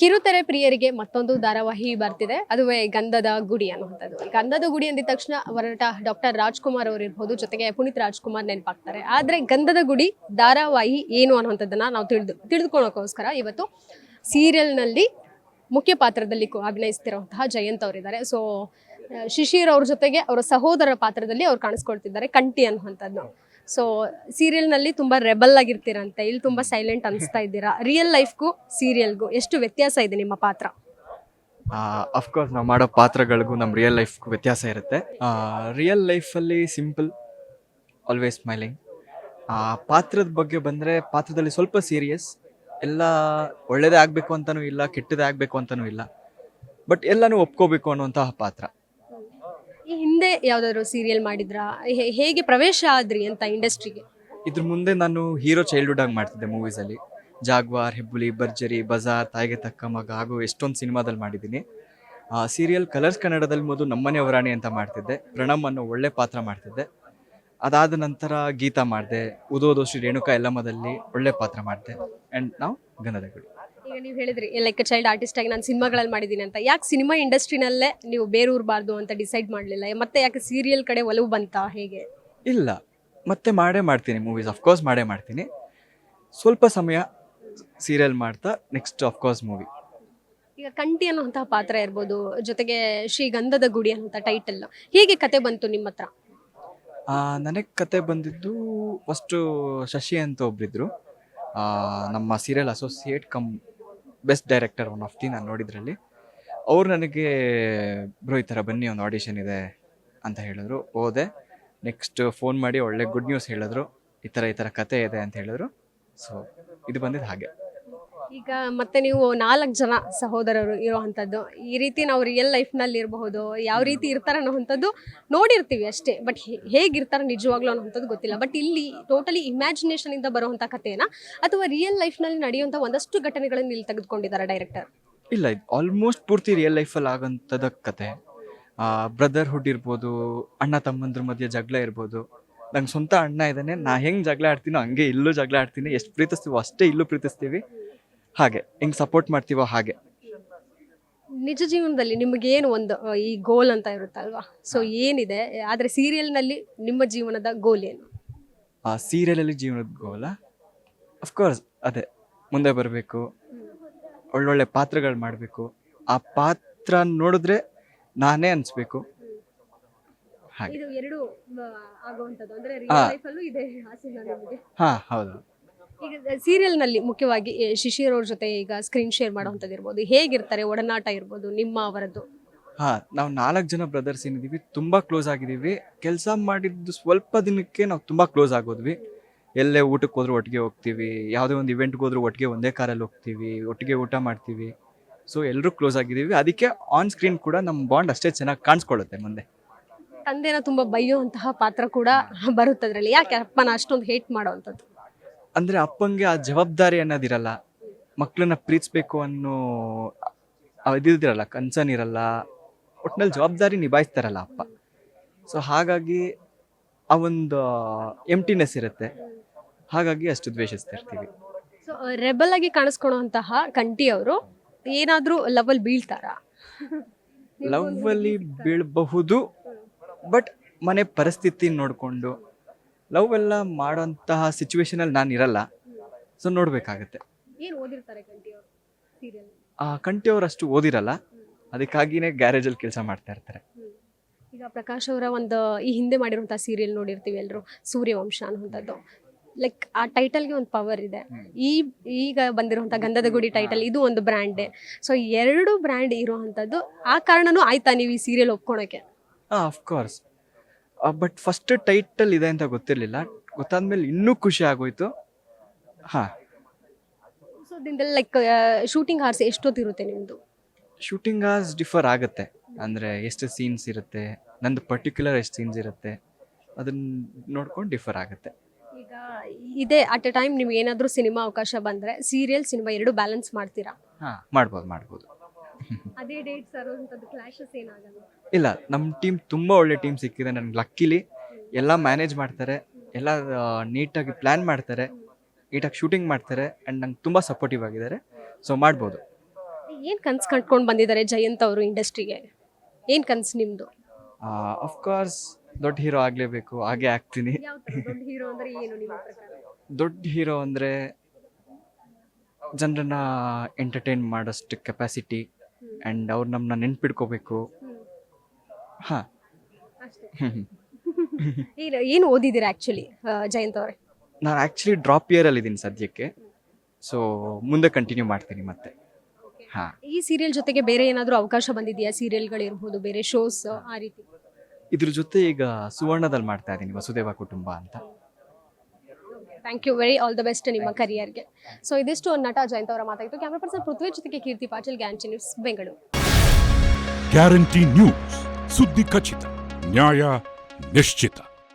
ಕಿರುತೆರೆ ಪ್ರಿಯರಿಗೆ ಮತ್ತೊಂದು ಧಾರಾವಾಹಿ ಬರ್ತಿದೆ. ಅದುವೇ ಗಂಧದ ಗುಡಿ ಅನ್ನುವಂಥದ್ದು. ಗಂಧದ ಗುಡಿ ಅಂದಿದ ತಕ್ಷಣ ಹೊರಟ ಡಾಕ್ಟರ್ ರಾಜ್ಕುಮಾರ್ ಅವರು ಇರ್ಬೋದು, ಜೊತೆಗೆ ಪುನೀತ್ ರಾಜ್ಕುಮಾರ್ ನೆನಪಾಗ್ತಾರೆ. ಆದ್ರೆ ಗಂಧದ ಗುಡಿ, ಧಾರಾವಾಹಿ ಏನು ಅನ್ನುವಂಥದ್ದನ್ನು ನಾವು ತಿಳಿದು ತಿಳಿದುಕೊಳ್ಳೋಕ್ಕೋಸ್ಕರ ಇವತ್ತು ಸೀರಿಯಲ್ನಲ್ಲಿ ಮುಖ್ಯ ಪಾತ್ರದಲ್ಲಿ ಅಭಿನಯಿಸ್ತಿರುವಂತಹ ಜಯಂತ್ ಅವರಿದ್ದಾರೆ. ಸೊ ಶಿಶಿರ್ ಅವ್ರ ಜೊತೆಗೆ ಅವರ ಸಹೋದರ ಪಾತ್ರದಲ್ಲಿ ಅವ್ರು ಕಾಣಿಸ್ಕೊಳ್ತಿದ್ದಾರೆ ಕಂಟಿ ಅನ್ನುವಂಥದ್ದು. ಸೊ ಸೀರಿಯಲ್ನಲ್ಲಿ ತುಂಬಾ ರೆಬಲ್ ಆಗಿರ್ತೀರಂತೆ. ಇಲ್ಲಿ ತುಂಬಾ ಸೈಲೆಂಟ್ ಅನಿಸ್ತಾ ಇದ್ದೀರಾ? ರಿಯಲ್ ಲೈಫ್ಗೂ ಸೀರಿಯಲ್ಗೂ ಎಷ್ಟು ವ್ಯತ್ಯಾಸ ಇದೆ ನಿಮ್ಮ ಪಾತ್ರ? ಅಫ್ಕೋರ್ಸ್ ನಾವು ಮಾಡೋ ಪಾತ್ರಗಳಿಗೂ ನಮ್ಮ ರಿಯಲ್ ಲೈಫ್ಗೂ ವ್ಯತ್ಯಾಸ ಇರುತ್ತೆ. ರಿಯಲ್ ಲೈಫಲ್ಲಿ ಸಿಂಪಲ್ ಆಲ್ವೇಸ್ ಸ್ಮೈಲಿಂಗ್ ಪಾತ್ರದ ಬಗ್ಗೆ ಬಂದರೆ ಪಾತ್ರದಲ್ಲಿ ಸ್ವಲ್ಪ ಸೀರಿಯಸ್ ಎಲ್ಲ ಒಳ್ಳೇದೇ ಆಗಬೇಕು ಅಂತಲೂ ಇಲ್ಲ ಕೆಟ್ಟದೇ ಆಗಬೇಕು ಅಂತಲೂ ಇಲ್ಲ. ಬಟ್ ಎಲ್ಲನೂ ಒಪ್ಕೋಬೇಕು ಅನ್ನುವಂತಹ ಪಾತ್ರ. ಈ ಹಿಂದೆ ಯಾವ್ದಾದ್ರು ಸೀರಿಯಲ್ ಮಾಡಿದ್ರಾ? ಹೇಗೆ ಪ್ರವೇಶ ಆದ್ರಿ ಅಂತ ಇಂಡಸ್ಟ್ರಿಗೆ ಇದ್ರ ಮುಂದೆ ನಾನು ಹೀರೋ ಚೈಲ್ಡ್ಹುಡ್ ಆಗಿ ಮಾಡ್ತಿದ್ದೆ ಮೂವೀಸಲ್ಲಿ ಜಾಗ್ವಾರ್, ಹೆಬ್ಬುಲಿ, ಭರ್ಜರಿ, ಬಜಾರ್, ತಾಯಿಗೆ ತಕ್ಕ ಮಗ ಹಾಗೂ ಎಷ್ಟೊಂದು ಸಿನಿಮಾದಲ್ಲಿ ಮಾಡಿದ್ದೀನಿ. ಆ ಸೀರಿಯಲ್ ಕಲರ್ಸ್ ಕನ್ನಡದಲ್ಲಿ ಮೊದಲು ನಮ್ಮನೆ ಅವರಾಣಿ ಅಂತ ಮಾಡ್ತಿದ್ದೆ. ಪ್ರಣಮ್ ಅನ್ನೋ ಒಳ್ಳೆ ಪಾತ್ರ ಮಾಡ್ತಿದ್ದೆ. ಅದಾದ ನಂತರ ಗೀತಾ ಮಾಡಿದೆ. ಉದೋದೋ ಶ್ರೀ ರೇಣುಕಾ ಎಲ್ಲಮ್ಮದಲ್ಲಿ ಒಳ್ಳೆ ಪಾತ್ರ ಮಾಡಿದೆ. ಆ್ಯಂಡ್ ನಾವು ಗಂಧದ ಈಗ ನೀವು ಹೇಳಿದ್ರಿ ಲೈಕ್ ಚೈಲ್ಡ್ ಆರ್ಟಿಸ್ಟ್ ಆಗಿ ನಾನು ಸಿನಿಮಾಗಳಲ್ಲಿ ಮಾಡಿದ್ದೀನಿ ಅಂತ. ಯಾಕೆ ಸಿನಿಮಾ ಇಂಡಸ್ಟ್ರಿನಲ್ಲೇ ನೀವು ಬೇರೂರ್ಬಾರ್ದು ಅಂತ ಡಿಸೈಡ್ ಮಾಡಲಿಲ್ಲ? ಮತ್ತೆ ಯಾಕೆ ಸೀರಿಯಲ್ ಕಡೆ ಒಲವು ಬಂತಾ ಹೇಗೆ? ಇಲ್ಲ. ಮತ್ತೆ ಮಾಡೇ ಮಾಡ್ತೀನಿ ಮೂವೀಸ್ ಅಫ್ಕೋರ್ಸ್ ಮಾಡೇ ಮಾಡ್ತೀನಿ. ಸ್ವಲ್ಪ ಸಮಯ ಸೀರಿಯಲ್ ಮಾಡ್ತಾ ನೆಕ್ಸ್ಟ್ ಅಫ್ಕೋರ್ಸ್ ಮೂವಿ ಈಗ ಕಂಟಿ ಅನ್ನುವಂತಹ ಪಾತ್ರ ಇರ್ಬೋದು ಜೊತೆಗೆ ಶ್ರೀ ಗಂಧದ ಗುಡಿ ಅಂತ ಟೈಟಲ್ ಹೇಗೆ ಕತೆ ಬಂತು ನಿಮ್ಮ ಹತ್ರ? ನನಗೆ ಕತೆ ಬಂದಿದ್ದು ಫಸ್ಟು ಶಶಿ ಅಂತ ಒಬ್ಬರಿದ್ದರು ನಮ್ಮ serial associate cum best director one of the ನಾನು ನೋಡಿದ್ರಲ್ಲಿ. ಅವ್ರು ನನಗೆ, ಬ್ರೋ, ಈ ಥರ ಬನ್ನಿ, ಒಂದು ಆಡಿಷನ್ ಇದೆ ಅಂತ ಹೇಳಿದ್ರು. ಹೋದೆ. ನೆಕ್ಸ್ಟ್ ಫೋನ್ ಮಾಡಿ ಒಳ್ಳೆ ಗುಡ್ ನ್ಯೂಸ್ ಹೇಳಿದ್ರು. ಈ ಥರ ಈ ಥರ ಕತೆ ಇದೆ ಅಂತ ಹೇಳಿದ್ರು. ಸೊ ಇದು ಬಂದಿದ್ದು ಹಾಗೆ. ಈಗ ಮತ್ತೆ ನೀವು ನಾಲ್ಕು ಜನ ಸಹೋದರರು ಇರುವಂಥದ್ದು ಈ ರೀತಿ ನಾವು ರಿಯಲ್ ಲೈಫ್ನಲ್ಲಿ ಇರಬಹುದು, ಯಾವ ರೀತಿ ಇರ್ತಾರೆ ಅನ್ನೋವಂಥದ್ದು ನೋಡಿರ್ತೀವಿ ಅಷ್ಟೇ. ಬಟ್ ಹೇಗಿರ್ತಾರೆ ನಿಜವಾಗ್ಲೂ ಅನ್ನೋವಂಥದ್ದು ಗೊತ್ತಿಲ್ಲ. ಬಟ್ ಇಲ್ಲಿ ಟೋಟಲಿ ಇಮ್ಯಾಜಿನೇಷನ್ ಇಂದ ಬರುವಂಥ ಕಥೆನ? ಅಥವಾ ರಿಯಲ್ ಲೈಫ್ನಲ್ಲಿ ನಡೆಯುವಂಥ ಒಂದಷ್ಟು ಘಟನೆಗಳನ್ನು ಇಲ್ಲಿ ತೆಗೆದುಕೊಂಡಿದ್ದಾರೆ ಡೈರೆಕ್ಟರ್ ಇಲ್ಲ, ಇದು ಆಲ್ಮೋಸ್ಟ್ ಪೂರ್ತಿ ರಿಯಲ್ ಲೈಫಲ್ಲಿ ಆಗಂತದ ಕತೆ ಬ್ರದರ್ಹುಡ್ ಇರ್ಬೋದು, ಅಣ್ಣ ತಮ್ಮಂದ್ರ ಮಧ್ಯೆ ಜಗಳ ಇರ್ಬೋದು. ನಂಗೆ ಸ್ವಂತ ಅಣ್ಣ ಇದ್ದಾನೆ, ನಾ ಹೆಂಗೆ ಜಗಳ ಆಡ್ತೀನೋ ಹಂಗೆ ಇಲ್ಲೂ ಜಗಳ ಆಡ್ತೀನಿ. ಎಷ್ಟು ಪ್ರೀತಿಸ್ತೀವೋ ಅಷ್ಟೇ ಇಲ್ಲೂ ಪ್ರೀತಿಸ್ತೀವಿ. ಹಾಗೆ ಹೆಂಗ್ ಸಪೋರ್ಟ್ ಮಾಡ್ತೀವೋ ಹಾಗೆ. ನಿಜ ಜೀವನದಲ್ಲಿ ನಿಮಗೇನು ಒಂದು ಈ ಗೋಲ್ ಅಂತ ಇರುತ್ತಲ್ವಾ? ಸೊ ಏನಿದೆ? ಆದ್ರೆ ಸೀರಿಯಲ್ನಲ್ಲಿ ನಿಮ್ಮ ಜೀವನದ ಗೋಲ್ ಏನು? ಆ ಸೀರಿಯಲಲ್ಲಿ ಜೀವನದ ಗೋಲ ಅಫ್ಕೋರ್ಸ್ ಅದೇ ಮುಂದೆ ಬರಬೇಕು. ಒಳ್ಳೊಳ್ಳೆ ಪಾತ್ರಗಳು ಮಾಡಬೇಕು. ಆ ಪಾತ್ರ ನೋಡಿದ್ರೆ ನಾನೇ ಅನ್ಸ್ಬೇಕು. ಹಾಗೆ. ಇದು ಎರಡು ಆಗುವಂಥದ್ದು. ಅಂದರೆ ಹಾ. ಲೈಫಲ್ಲೂ ಇದೆ ಆಸೆ ನಿಮಗೆ. ಹಾಂ ಹೌದು. ಈಗ ಸೀರಿಯಲ್ನಲ್ಲಿ ಮುಖ್ಯವಾಗಿ ಶಿಶಿರ್ ಅವ್ರ ಜೊತೆ ಈಗ ಸ್ಕ್ರೀನ್ ಶೇರ್ ಮಾಡುವಂಥದ್ದು ಇರ್ಬೋದು. ಹೇಗಿರ್ತಾರೆ? ಒಡನಾಟ ಇರ್ಬೋದು ನಿಮ್ಮ ಅವರದ್ದು? ಹಾ ನಾವು ನಾಲ್ಕು ಜನ ಬ್ರದರ್ಸ್ ಏನಿದೀವಿ ತುಂಬಾ ಕ್ಲೋಸ್ ಆಗಿದ್ದೀವಿ. ಕೆಲಸ ಮಾಡಿದ್ದು ಸ್ವಲ್ಪ ದಿನಕ್ಕೆ ನಾವು ತುಂಬಾ ಕ್ಲೋಸ್ ಆಗೋದ್ವಿ. ಎಲ್ಲೇ ಊಟಕ್ಕೆ ಹೋದ್ರು ಒಟ್ಟಿಗೆ ಹೋಗ್ತೀವಿ ಯಾವುದೇ ಒಂದು ಇವೆಂಟ್ಗೆ ಹೋದ್ರು ಒಟ್ಟಿಗೆ ಒಂದೇ ಕಾರಲ್ಲಿ ಹೋಗ್ತೀವಿ ಒಟ್ಟಿಗೆ ಊಟ ಮಾಡ್ತೀವಿ. ಸೊ ಎಲ್ಲರೂ ಕ್ಲೋಸ್ ಆಗಿದ್ದೀವಿ. ಅದಕ್ಕೆ ಆನ್ ಸ್ಕ್ರೀನ್ ಕೂಡ ನಮ್ಮ ಬಾಂಡ್ ಅಷ್ಟೇ ಚೆನ್ನಾಗಿ ಕಾಣಿಸ್ಕೊಳ್ಳುತ್ತೆ ಮುಂದೆ. ತಂದೆನ ತುಂಬಾ ಬೈಯುವಂತಹ ಪಾತ್ರ ಕೂಡ ಬರುತ್ತೆ ಅದರಲ್ಲಿ ಯಾಕೆ ಅಪ್ಪನ ಅಷ್ಟೊಂದು ಹೇಟ್ ಮಾಡುವಂಥದ್ದು? ಅಂದ್ರೆ ಅಪ್ಪಂಗೆ ಆ ಜವಾಬ್ದಾರಿ ಅನ್ನೋದಿರಲ್ಲ ಮಕ್ಕಳನ್ನ ಪ್ರೀತಿಸ್ಬೇಕು ಅನ್ನೋ ಇದಿರಲ್ಲ ಕನ್ಸರ್ನ್ ಇರಲ್ಲ. ಒಟ್ನಲ್ಲಿ ಜವಾಬ್ದಾರಿ ನಿಭಾಯಿಸ್ತಾರಲ್ಲ ಅಪ್ಪ. ಸೊ ಹಾಗಾಗಿ ಆ ಒಂದು ಎಂಟಿನೆಸ್ ಇರುತ್ತೆ. ಹಾಗಾಗಿ ಅಷ್ಟು ದ್ವೇಷಿಸ್ತಾ ಇರ್ತೀವಿ. ಸೊ ರೆಬಲ್ ಆಗಿ ಕಾಣಿಸ್ಕೊಳ್ಳುವಂತಹ ಕಂಟಿ ಅವರು ಏನಾದ್ರೂ ಲವಲ್ ಬೀಳ್ತಾರಾ? ಲವ್ ಅಲ್ಲಿ ಬೀಳಬಹುದು ಬಟ್ ಮನೆ ಪರಿಸ್ಥಿತಿ ನೋಡಿಕೊಂಡು ಲವ್ ಎಲ್ಲ ಮಾಡೋಂತಹ ಸಿಚುವೇಶನ್ ಅಲ್ಲಿ ನಾನು ಇರಲ್ಲ. ಸೊ ನೋಡ್ಬೇಕಾಗತ್ತೆ. ಏನು ಓದಿರ್ತಾರೆ ಅವರು ಸೀರಿಯಲ್ ಆ ಕಂಟಿ ಅಷ್ಟು ಓದಿರಲ್ಲ. ಅದಕ್ಕಾಗಿನೇ ಗ್ಯಾರೇಜಲ್ಲಿ ಕೆಲಸ ಮಾಡ್ತಾ ಇರ್ತಾರೆ. ಈಗ ಪ್ರಕಾಶ್ ಅವರ ಒಂದು ಈ ಹಿಂದೆ ಮಾಡಿರುವಂಥ ಸೀರಿಯಲ್ ನೋಡಿರ್ತೀವಿ ಎಲ್ಲರೂ ಸೂರ್ಯವಂಶ ಅನ್ನುವಂಥದ್ದು. ಲೈಕ್ ಆ ಟೈಟಲ್ಗೆ ಒಂದು ಪವರ್ ಇದೆ. ಈ ಈಗ ಬಂದಿರುವಂಥ ಗಂಧದ ಗುಡಿ ಟೈಟಲ್ ಇದು ಒಂದು ಬ್ರ್ಯಾಂಡ್ ಸೊ ಎರಡು ಬ್ರ್ಯಾಂಡ್ ಇರುವಂಥದ್ದು ಆ ಕಾರಣನೂ ಆಯ್ತಾ ನೀವು ಈ ಸೀರಿಯಲ್ ಒಪ್ಕೊಳಕ್ಕೆ? ಹಾಂ ಅಫ್ಕೋರ್ಸ್ ಬಟ್ ಫಸ್ಟ್ ಟೈಟಲ್ ಇದೆ ಅಂತ ಗೊತ್ತಿರಲಿಲ್ಲ. ಗೊತ್ತಾದ್ಮೇಲೆ ಇನ್ನೂ ಖುಷಿ ಆಗೋಯ್ತು. ಹಾಂ. ಸೊ ದಿನದಲ್ಲಿ ಲೈಕ್ ಶೂಟಿಂಗ್ ಹಾರ್ಸ್ ಎಷ್ಟೊತ್ತಿರುತ್ತೆ ನಿಮ್ಮದು ಶೂಟಿಂಗ್ ಆಸ್ ಡಿಫರ್ ಆಗುತ್ತೆ. ಅಂದರೆ ಎಷ್ಟು ಸೀನ್ಸ್ ಇರುತ್ತೆ ನಂದು ಪರ್ಟಿಕ್ಯುಲರ್ ಎಷ್ಟು ಸೀನ್ಸ್ ಇರುತ್ತೆ ಅದನ್ನ ನೋಡ್ಕೊಂಡು ಡಿಫರ್ ಆಗುತ್ತೆ. ಈಗ ಇದೇ ಅಟ್ ಎ ಟೈಮ್ ನಿಮ್ಗೆ ಏನಾದರೂ ಸಿನಿಮಾ ಅವಕಾಶ ಬಂದರೆ ಸೀರಿಯಲ್ ಸಿನಿಮಾ ಎರಡು ಬ್ಯಾಲೆನ್ಸ್ ಮಾಡ್ತೀರಾ? ಹಾಂ ಮಾಡ್ಬೋದು ಮಾಡ್ಬೋದು. ಅದೇ ಡೇಟ್ಸ್ ಕ್ಲಾಶಸ್ ಏನಾಗಲ್ಲ. ಇಲ್ಲ ನಮ್ಮ ಟೀಮ್ ತುಂಬ ಒಳ್ಳೆ ಟೀಮ್ ಸಿಕ್ಕಿದೆ ನನಗೆ ಲಕ್ಕಿಲಿ ಎಲ್ಲ ಮ್ಯಾನೇಜ್ ಮಾಡ್ತಾರೆ ಎಲ್ಲ ನೀಟಾಗಿ ಪ್ಲ್ಯಾನ್ ಮಾಡ್ತಾರೆ ನೀಟಾಗಿ ಶೂಟಿಂಗ್ ಮಾಡ್ತಾರೆ ಆ್ಯಂಡ್ ನಂಗೆ ತುಂಬ ಸಪೋರ್ಟಿವ್ ಆಗಿದ್ದಾರೆ. ಸೊ ಮಾಡ್ಬೋದು. ಏನ್ ಕನ್ಸ್ ಕಟ್ಕೊಂಡು ಬಂದಿದ್ದಾರೆ ಜಯಂತ್ ಅವರು ಇಂಡಸ್ಟ್ರಿಗೆ ಏನ್ ಕನ್ಸ್ ನಿಮ್ದು? ಅಫ್ಕೋರ್ಸ್ ದೊಡ್ಡ ಹೀರೋ ಆಗಲೇಬೇಕು ಹಾಗೆ ಆಗ್ತೀನಿ. ದೊಡ್ಡ ಹೀರೋ ಅಂದ್ರೆ ಏನು ನಿಮ್ಮ ಪ್ರಕಾರ? ದೊಡ್ಡ ಹೀರೋ ಅಂದರೆ ಜನರನ್ನ ಎಂಟರ್ಟೈನ್ ಮಾಡೋಷ್ಟು ಕೆಪಾಸಿಟಿ ಆ್ಯಂಡ್ ಅವ್ರು ನಮ್ಮನ್ನ ನೆನ್ಪಿಡ್ಕೋಬೇಕು ಹಾಂ. ಅಷ್ಟೇ. ಏನು ಏನು ಓದಿದ್ದೀರಾ ಆ್ಯಕ್ಚುಲಿ ಜಯಂತ್ ಅವರೇ? ನಾನು ಆ್ಯಕ್ಚುಲಿ ಡ್ರಾಪ್ ಇಯರಲ್ಲಿ ಇದ್ದೀನಿ ಸದ್ಯಕ್ಕೆ. ಸೊ ಮುಂದೆ ಕಂಟಿನ್ಯೂ ಮಾಡ್ತೀನಿ ಮತ್ತೆ. ಹಾಂ. ಈ ಸೀರಿಯಲ್ ಜೊತೆಗೆ ಬೇರೆ ಏನಾದರೂ ಅವಕಾಶ ಬಂದಿದೆಯಾ? ಸೀರಿಯಲ್ಗಳಿರ್ಬೋದು ಬೇರೆ ಶೋಸ್ ಆ ರೀತಿ? ಇದ್ರ ಜೊತೆ ಈಗ ಸುವರ್ಣದಲ್ಲಿ ಮಾಡ್ತಾ ಇದ್ದೀನಿ ವಸುದೇವ ಕುಟುಂಬ ಅಂತ. Thank you very all the best ನಿಮ್ಮ ಕರಿಯರ್ಗೆ ಸೊ ಇದಿಷ್ಟು ನಟ ಜಯಂತ್ ಅವರ ಮಾತಾಗಿತ್ತು ಕ್ಯಾಮ್ರಾ ಪರ್ಸನ್ ಪೃಥ್ವಿ ಜೊತೆಗೆ ಕೀರ್ತಿ ಪಾಟೀಲ್ ಗ್ಯಾನ್ಚಿ ನ್ಯೂಸ್ ಬೆಂಗಳೂರು ಗ್ಯಾರಂಟಿ ನ್ಯೂಸ್ ಸುದ್ದಿ ಖಚಿತ ನ್ಯಾಯ ನಿಶ್ಚಿತ.